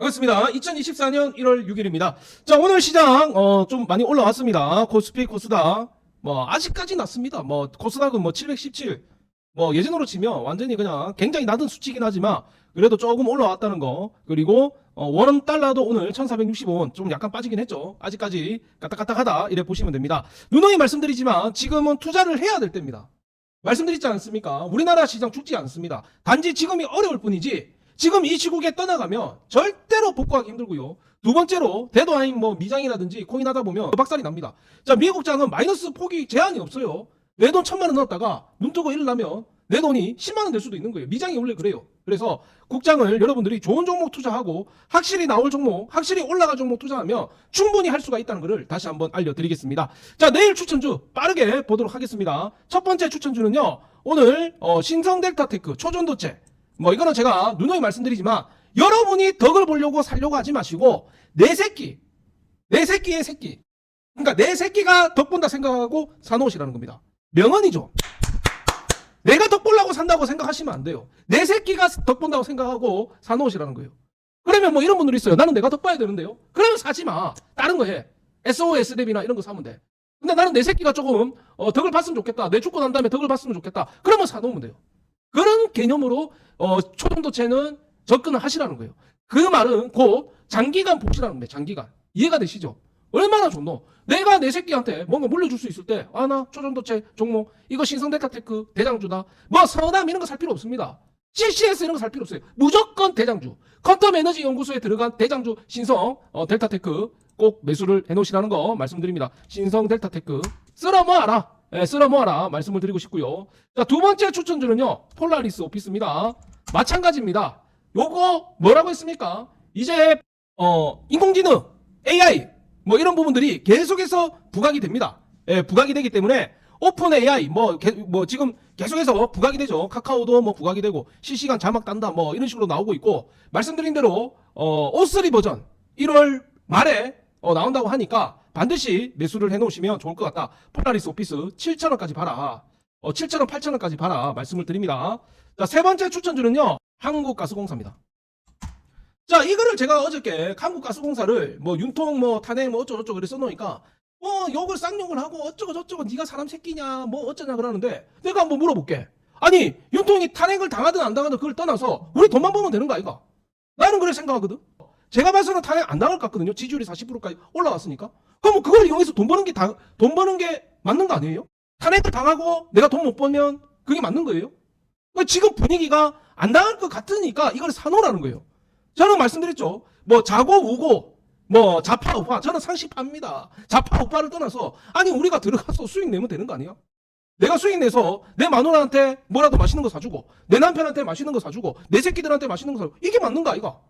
반갑습니다. 2024년 1월 6일입니다. 자, 오늘 시장, 어, 좀 많이 올라왔습니다. 코스피, 코스닥. 뭐, 아직까지 낮습니다. 뭐, 코스닥은 뭐, 717. 뭐, 예전으로 치면 완전히 그냥 굉장히 낮은 수치긴 하지만, 그래도 조금 올라왔다는 거. 그리고, 어, 원원 달러도 오늘 1465원 좀 약간 빠지긴 했죠. 아직까지 까딱까딱하다. 이래 보시면 됩니다. 누누이 말씀드리지만, 지금은 투자를 해야 될 때입니다. 말씀드리지 않습니까? 우리나라 시장 죽지 않습니다. 단지 지금이 어려울 뿐이지 지금 이 시국에 떠나가면 절대로 복구하기 힘들고요. 두 번째로 대도 아닌 뭐 미장이라든지 코인 하다 보면 박살이 납니다. 자 미국 장은 마이너스 폭이 제한이 없어요. 내 돈 천만 원 넣었다가 눈 뜨고 일어나면 내 돈이 10만 원 될 수도 있는 거예요. 미장이 원래 그래요. 그래서 국장을 여러분들이 좋은 종목 투자하고 확실히 나올 종목, 확실히 올라갈 종목 투자하면 충분히 할 수가 있다는 것을 다시 한번 알려드리겠습니다. 자 내일 추천주 빠르게 보도록 하겠습니다. 첫 번째 추천주는요. 오늘 어, 신성 델타테크 초전도체 뭐 이거는 제가 누누이 말씀드리지만 여러분이 덕을 보려고 살려고 하지 마시고 내 새끼 내 새끼의 새끼. 그러니까 내 새끼가 덕 본다 생각하고 사놓으시라는 겁니다. 명언이죠. 내가 덕 보려고 산다고 생각하시면 안 돼요. 내 새끼가 덕 본다고 생각하고 사놓으시라는 거예요. 그러면 뭐 이런 분들이 있어요. 나는 내가 덕 봐야 되는데요. 그러면 사지 마. 다른 거 해. SOS 랩이나 이런 거 사면 돼. 근데 나는 내 새끼가 조금 어, 덕을 봤으면 좋겠다. 내 죽고 난 다음에 덕을 봤으면 좋겠다. 그러면 사놓으면 돼요 그런 개념으로 어, 초정도체는 접근을 하시라는 거예요. 그 말은 곧 장기간 보시라는 거예요. 장기간. 이해가 되시죠? 얼마나 좋노? 내가 내 새끼한테 뭔가 물려줄 수 있을 때, 아, 나 초전도체 종목, 이거 신성데카테크 대장주다. 뭐, 서남 이런 거 살 필요 없습니다. CCS 이런 거 살 필요 없어요. 무조건 대장주. 퀀텀 에너지 연구소에 들어간 대장주 신성, 어, 델타테크 꼭 매수를 해놓으시라는 거 말씀드립니다. 신성 델타테크. 쓸어 모아라. 예, 쓸어 모아라. 말씀을 드리고 싶고요. 자, 두 번째 추천주는요, 폴라리스 오피스입니다. 마찬가지입니다. 요거 뭐라고 했습니까? 이제 어 인공지능, AI 뭐 이런 부분들이 계속해서 부각이 됩니다. 예, 부각이 되기 때문에 오픈 AI 뭐, 개- 뭐 지금 계속해서 부각이 되죠. 카카오도 뭐 부각이 되고 실시간 자막 딴다 뭐 이런 식으로 나오고 있고 말씀드린 대로 어 O3 버전 1월 말에 어, 나온다고 하니까 반드시 매수를 해놓으시면 좋을 것 같다. 폴라리스 오피스 7,000원까지 봐라. 어, 7,000원, 8,000원까지 봐라. 말씀을 드립니다. 자, 세 번째 추천주는요. 한국가스공사입니다. 자, 이거를 제가 어저께 한국가스공사를 뭐 윤통 뭐 탄핵 뭐 어쩌고저쩌고 그래 써놓으니까 뭐 욕을 쌍욕을 하고 어쩌고 저쩌고 네가 사람 새끼냐 뭐 어쩌냐 그러는데 내가 한번 물어볼게. 아니 윤통이 탄핵을 당하든 안 당하든 그걸 떠나서 우리 돈만 벌면 되는 거 아이가? 나는 그렇게 생각하거든. 제가 봐서는 탄핵 안 당할 것 같거든요. 지지율이 40%까지 올라왔으니까. 그럼 뭐 그걸 이용해서 돈 버는 게 다, 돈 버는 게 맞는 거 아니에요? 탄핵을 당하고 내가 돈 못 벌면 그게 맞는 거예요? 그러니까 지금 분위기가 안 당할 것 같으니까 이걸 사놓으라는 거예요. 저는 말씀드렸죠. 뭐 자고 우고 뭐 좌파 우파 저는 상식파입니다. 좌파 우파를 떠나서 아니 우리가 들어가서 수익 내면 되는 거 아니야? 내가 수익 내서 내 마누라한테 뭐라도 맛있는 거 사주고 내 남편한테 맛있는 거 사주고 내 새끼들한테 맛있는 거 사주고 이게 맞는 거 아이가?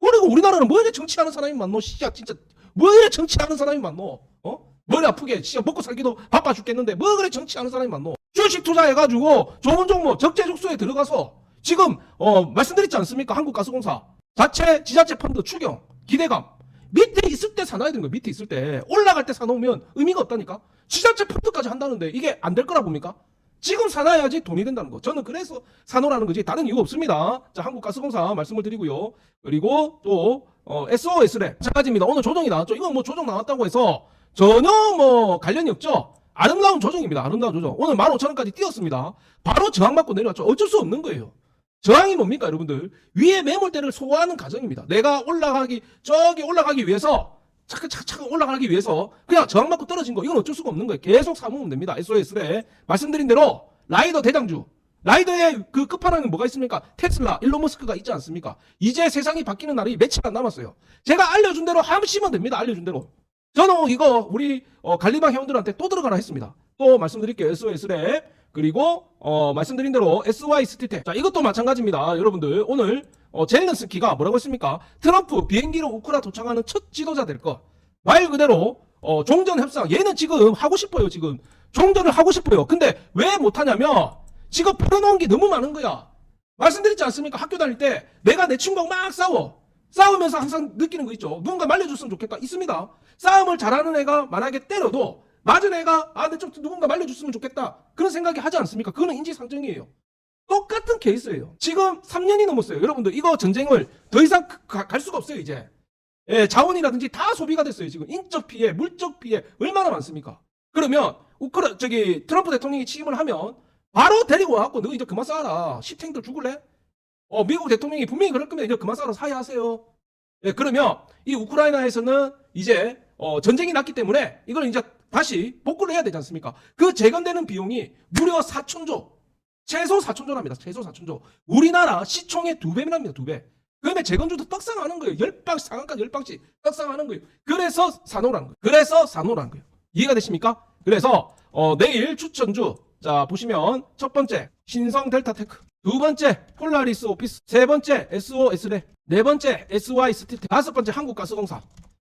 그리고 우리나라는 뭐 이래 정치하는 사람이 많노? 씨야 진짜 뭐 이래 정치하는 사람이 많노? 어? 머리 아프게 진짜 먹고 살기도 바빠 죽겠는데 뭐 그래 정치하는 사람이 많노? 주식 투자해가지고 좋은 종목 적재적소에 들어가서 지금 어 말씀드렸지 않습니까? 한국가스공사 자체 지자체 펀드 추경 기대감 밑에 있을 때 사놔야 되는 거예요. 밑에 있을 때 올라갈 때 사놓으면 의미가 없다니까. 지자체 펀드까지 한다는데 이게 안 될 거라 봅니까? 지금 사놔야지 돈이 된다는 거. 저는 그래서 사놓으라는 거지 다른 이유 없습니다. 자 한국가스공사 말씀을 드리고요. 그리고 또 어, SOS래 마찬가지입니다. 오늘 조정이 나왔죠. 이건 뭐 조정 나왔다고 해서 전혀 뭐 관련이 없죠. 아름다운 조정입니다. 아름다운 조정. 오늘 15,000원까지 뛰었습니다. 바로 저항받고 내려왔죠. 어쩔 수 없는 거예요. 저항이 뭡니까, 여러분들? 위에 매물대를 소화하는 과정입니다. 내가 올라가기, 저기 올라가기 위해서, 차근차근 올라가기 위해서, 그냥 저항받고 떨어진 거, 이건 어쩔 수가 없는 거예요. 계속 사모으면 됩니다. SOS래. 말씀드린 대로, 라이더 대장주. 라이더의 그 끝판왕에 뭐가 있습니까? 테슬라, 일론 머스크가 있지 않습니까? 이제 세상이 바뀌는 날이 며칠 안 남았어요. 제가 알려준 대로 하시면 됩니다. 알려준 대로. 저는 이거 우리 어, 관리방 회원들한테 또 들어가라 했습니다. 또 말씀드릴게요. SOS래. 그리고 어, 말씀드린 대로 SY 스티텍. 자, 이것도 마찬가지입니다. 여러분들 오늘 어, 젤렌스키가 뭐라고 했습니까? 트럼프 비행기로 우크라 도착하는 첫 지도자 될 것. 말 그대로 어, 종전 협상. 얘는 지금 하고 싶어요. 지금 종전을 하고 싶어요. 근데 왜 못하냐면 지금 벌어놓은 게 너무 많은 거야. 말씀드렸지 않습니까? 학교 다닐 때 내가 내 친구하고 막 싸워. 싸우면서 항상 느끼는 거 있죠. 누군가 말려줬으면 좋겠다. 있습니다. 싸움을 잘하는 애가 만약에 때려도 맞은 애가 아, 내 좀 누군가 말려줬으면 좋겠다. 그런 생각이 하지 않습니까? 그거는 인지상정이에요. 똑같은 케이스예요. 지금 3년이 넘었어요. 여러분들 이거 전쟁을 더 이상 가- 갈 수가 없어요 이제. 예, 자원이라든지 다 소비가 됐어요 지금 인적 피해, 물적 피해 얼마나 많습니까? 그러면 우크라 저기 트럼프 대통령이 취임을 하면 바로 데리고 와갖고 너 이제 그만 싸라. 시탱들 죽을래? 어 미국 대통령이 분명히 그럴 거면 이제 그만 싸라 사야하세요. 예, 그러면 이 우크라이나에서는 이제 어, 전쟁이 났기 때문에 이걸 이제 다시 복구를 해야 되지 않습니까? 그 재건되는 비용이 무려 4천조. 최소 4천조랍니다. 최소 4천조. 우리나라 시총의 두 배랍니다. 두 배. 그러면 재건주도 떡상하는 거예요. 열 방, 상한가 열 방씩 떡상하는 거예요. 그래서 사노라는 거예요. 그래서 사노라는 거예요. 이해가 되십니까? 그래서 어, 내일 추천주 자 보시면 첫 번째 신성 델타 테크 두 번째 폴라리스 오피스 세 번째 SOS레 네 번째 SY 스틸텍 다섯 번째 한국가스공사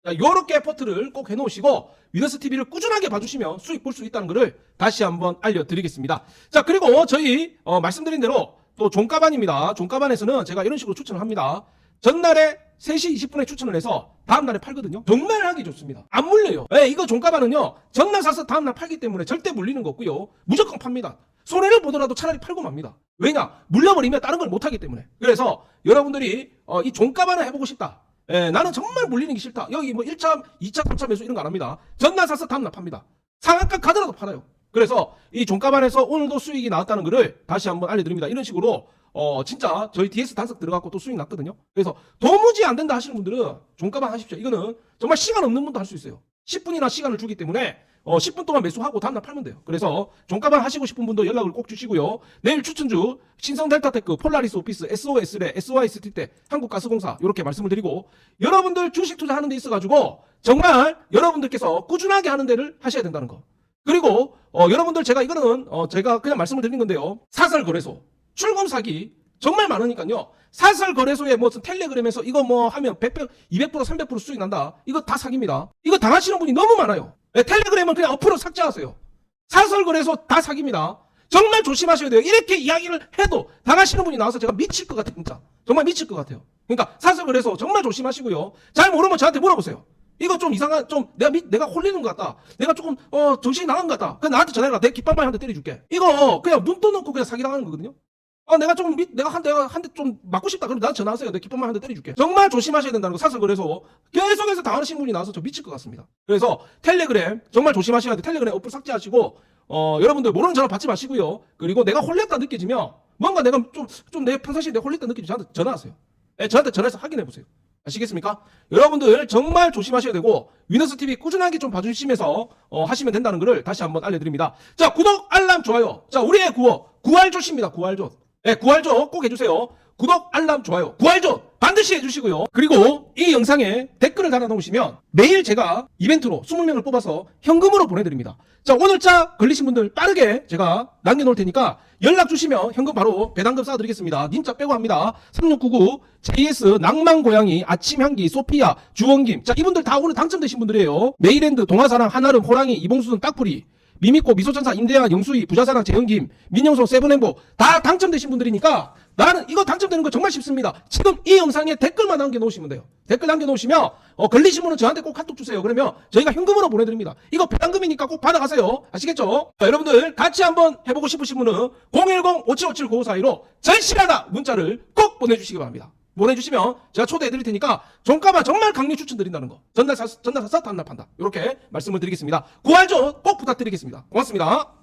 자, 요렇게 포트를 꼭 해놓으시고 위너스 TV를 꾸준하게 봐주시면 수익 볼 수 있다는 것을 다시 한번 알려드리겠습니다. 자 그리고 저희 어, 말씀드린 대로 또 종가반입니다. 종가반에서는 제가 이런 식으로 추천을 합니다. 전날에 3시 20분에 추천을 해서 다음날에 팔거든요. 정말 하기 좋습니다. 안 물려요. 예, 이거 종가반은요. 전날 사서 다음날 팔기 때문에 절대 물리는 거 없고요. 무조건 팝니다. 손해를 보더라도 차라리 팔고 맙니다. 왜냐? 물려버리면 다른 걸 못하기 때문에. 그래서 여러분들이 어, 이 종가반을 해보고 싶다. 예, 나는 정말 물리는 게 싫다. 여기 뭐 1차, 2차, 3차 매수 이런 거 안 합니다. 전날 사서 다음날 팝니다. 상한가 가더라도 팔아요. 그래서 이 종가반에서 오늘도 수익이 나왔다는 것을 다시 한번 알려드립니다. 이런 식으로 어 진짜 저희 DS 단석 들어갔고 또 수익 났거든요. 그래서 도무지 안 된다 하시는 분들은 종가반 하십시오. 이거는 정말 시간 없는 분도 할 수 있어요. 10분이나 시간을 주기 때문에 어 10분 동안 매수하고 다음날 팔면 돼요. 그래서 종가반 하시고 싶은 분도 연락을 꼭 주시고요. 내일 추천주 신성 델타테크, 폴라리스 오피스, SOS레, SY 스틸테, 한국가스공사 이렇게 말씀을 드리고 여러분들 주식 투자하는 데 있어가지고 정말 여러분들께서 꾸준하게 하는 데를 하셔야 된다는 거. 그리고 어, 여러분들 제가 이거는 어, 제가 그냥 말씀을 드린 건데요. 사설 거래소, 출금 사기 정말 많으니까요. 사설 거래소에 무슨 텔레그램에서 이거 뭐 하면 100%, 200%, 300% 수익 난다. 이거 다 사기입니다. 이거 당하시는 분이 너무 많아요. 네, 텔레그램은 그냥 어플로 삭제하세요. 사설 거래소 다 사기입니다. 정말 조심하셔야 돼요. 이렇게 이야기를 해도 당하시는 분이 나와서 제가 미칠 것 같아요. 진짜. 정말 미칠 것 같아요. 그러니까 사설 거래소 정말 조심하시고요. 잘 모르면 저한테 물어보세요. 이거 좀 이상한 좀 내가 미, 내가 홀리는 것 같다. 내가 조금 어 정신이 나간 것 같다. 그럼 나한테 전화해라. 내가 깃발만 한대 때려줄게. 이거 그냥 눈 떠놓고 그냥 사기 당하는 거거든요. 아 내가 좀 미, 내가 한 내가 한 대 좀 맞고 싶다. 그럼 나한테 전화하세요. 내가 깃발만 한 대 때려줄게. 정말 조심하셔야 된다는 거 사설 거래소 계속해서 당하시는 분이 나와서 저 미칠 것 같습니다. 그래서 텔레그램 정말 조심하셔야 돼. 텔레그램 어플 삭제하시고 어 여러분들 모르는 전화 받지 마시고요. 그리고 내가 홀렸다 느껴지면 뭔가 내가 좀 좀 내 평상시에 내가 홀렸다 느껴지면 저한테 전화하세요. 예, 저한테 전화해서 확인해 보세요. 아시겠습니까? 여러분들 정말 조심하셔야 되고 위너스 TV 꾸준하게 좀 봐주시면서 어, 하시면 된다는 것을 다시 한번 알려드립니다. 자 구독 알람 좋아요. 자 우리의 구호 구할조입니다. 구할조. 네, 구할조 꼭 해주세요. 구독 알람 좋아요. 구할조 반드시 해주시고요. 그리고 이 영상에 댓글을 달아놓으시면 매일 제가 이벤트로 20명을 뽑아서 현금으로 보내드립니다. 자 오늘자 걸리신 분들 빠르게 제가 남겨놓을 테니까 연락 주시면 현금 바로 배당금 쏴드리겠습니다. 님자 빼고 합니다. 3699 JS 낭만고양이 아침향기 소피아 주원김 자 이분들 다 오늘 당첨되신 분들이에요. 메이랜드 동화사랑 한아름 호랑이 이봉수는 딱풀이 미미코 미소천사 임대한 영수이 부자사랑 재현김 민영소 세븐행보 다 당첨되신 분들이니까 나는 이거 당첨되는 거 정말 쉽습니다. 지금 이 영상에 댓글만 남겨놓으시면 돼요. 댓글 남겨놓으시면 어, 걸리신 분은 저한테 꼭 카톡 주세요. 그러면 저희가 현금으로 보내드립니다. 이거 배당금이니까 꼭 받아가세요. 아시겠죠? 자, 여러분들 같이 한번 해보고 싶으신 분은 010-5757-9542로 절실하다 문자를 꼭 보내주시기 바랍니다. 보내주시면 제가 초대해드릴 테니까 종가만 정말 강력 추천드린다는 거. 전날 사, 전날 사서 다음날 판다. 이렇게 말씀을 드리겠습니다. 구할조 꼭 부탁드리겠습니다. 고맙습니다.